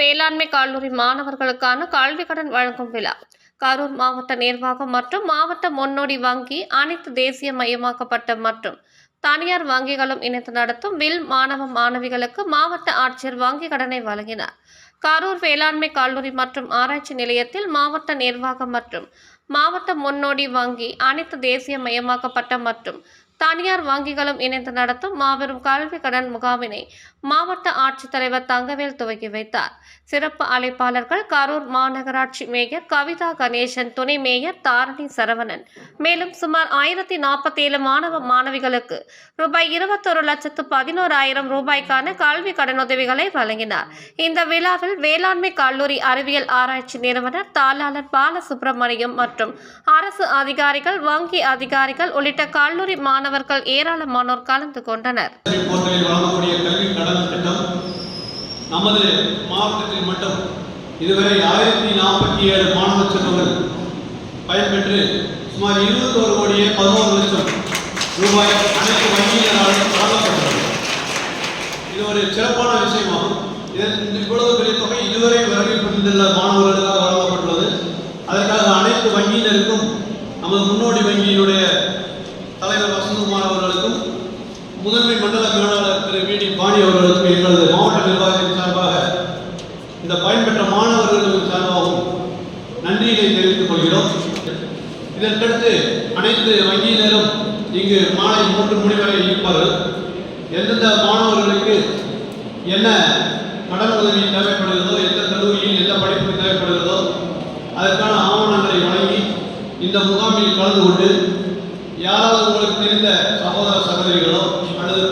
வேளாண்மை கல்லூரி மாணவர்களுக்கான கல்வி கடன் வழங்கும் விழா. கரூர் மாவட்ட நிர்வாகம் மற்றும் மாவட்ட முன்னோடி வங்கி அனைத்து தேசிய மயமாக்கப்பட்ட மற்றும் தனியார் வங்கிகளும் இணைந்து நடத்தும் வில் மாணவ மாணவிகளுக்கு மாவட்ட ஆட்சியர் வங்கி கடனை வழங்கினார். கரூர் வேளாண்மை கல்லூரி மற்றும் ஆராய்ச்சி நிலையத்தில் மாவட்ட நிர்வாகம் மற்றும் மாவட்ட முன்னோடி வங்கி அனைத்து தேசிய மயமாக்கப்பட்ட மற்றும் தனியார் வங்கிகளும் இணைந்து நடத்தும் மாபெரும் கல்வி கடன் முகாமினை மாவட்ட ஆட்சித்தலைவர் தங்கவேல் துவக்கி வைத்தார். சிறப்பு அழைப்பாளர்கள் கரூர் மாநகராட்சி மேயர் கவிதா கணேசன் துணை மேயர் தாரணி சரவணன். மேலும் சுமார் ஆயிரத்தி நாற்பத்தி ஏழு மாணவ மாணவிகளுக்கு ரூபாய் இருபத்தொரு லட்சத்து பதினோராயிரம் ரூபாய்க்கான கல்வி கடனுதவிகளை வழங்கினார். இந்த விழாவில் வேளாண்மை கல்லூரி அறிவியல் ஆராய்ச்சி நிறுவனர் தாளாளர் பாலசுப்ரமணியம் மற்றும் அரசு அதிகாரிகள் வங்கி அதிகாரிகள் உள்ளிட்ட கல்லூரி மாணவர்கள் ஏராளமானோர் கலந்து கொண்டனர். வழங்கக்கூடிய கல்வி நமது மாவட்டத்தில் மட்டும் இதுவரை ஆயிரத்தி நாற்பத்தி ஏழு மாணவ செல்வங்கள் பயன்பெற்று சுமார் இருபத்தோரு கோடியே பதினோரு லட்சம் ரூபாய் அனைத்து வங்கியினரால் வழங்கப்பட்டுள்ளது இது ஒரு சிறப்பான விஷயமாகும். இதன் இவ்வளவு பெரிய தொகை இதுவரை வரவில் பெற்றுள்ள மாணவர்களுக்காக வழங்கப்பட்டுள்ளது. அதற்காக அனைத்து வங்கியினருக்கும் நமது முன்னோடி வங்கியினுடைய தலைவர் வசந்தகுமார் அவர்களுக்கும் முதன்மை மண்டல மேலாளர் திரு வி டி பாணி அவர்களுக்கும் எங்களது மாவட்ட நிர்வாகத்தின் சார்பாக இந்த பயன்பெற்ற மாணவர்களுக்கு சார்பாகவும் நன்றியை தெரிவித்துக் கொள்கிறோம். இதற்கடுத்து அனைத்து வங்கியினரும் இங்கு மாலை மூன்று மணி வரை இருப்பார்கள். எந்தெந்த மாணவர்களுக்கு என்ன கடன் உதவி தேவைப்படுகிறதோ எந்த கல்லூரியில் எந்த படிப்பு தேவைப்படுகிறதோ அதற்கான ஆவணங்களை வழங்கி இந்த முகாமில் கலந்து கொண்டு யாராவது உங்களுக்கு தெரிந்த சகோதர சகோதரிகளோ அல்லது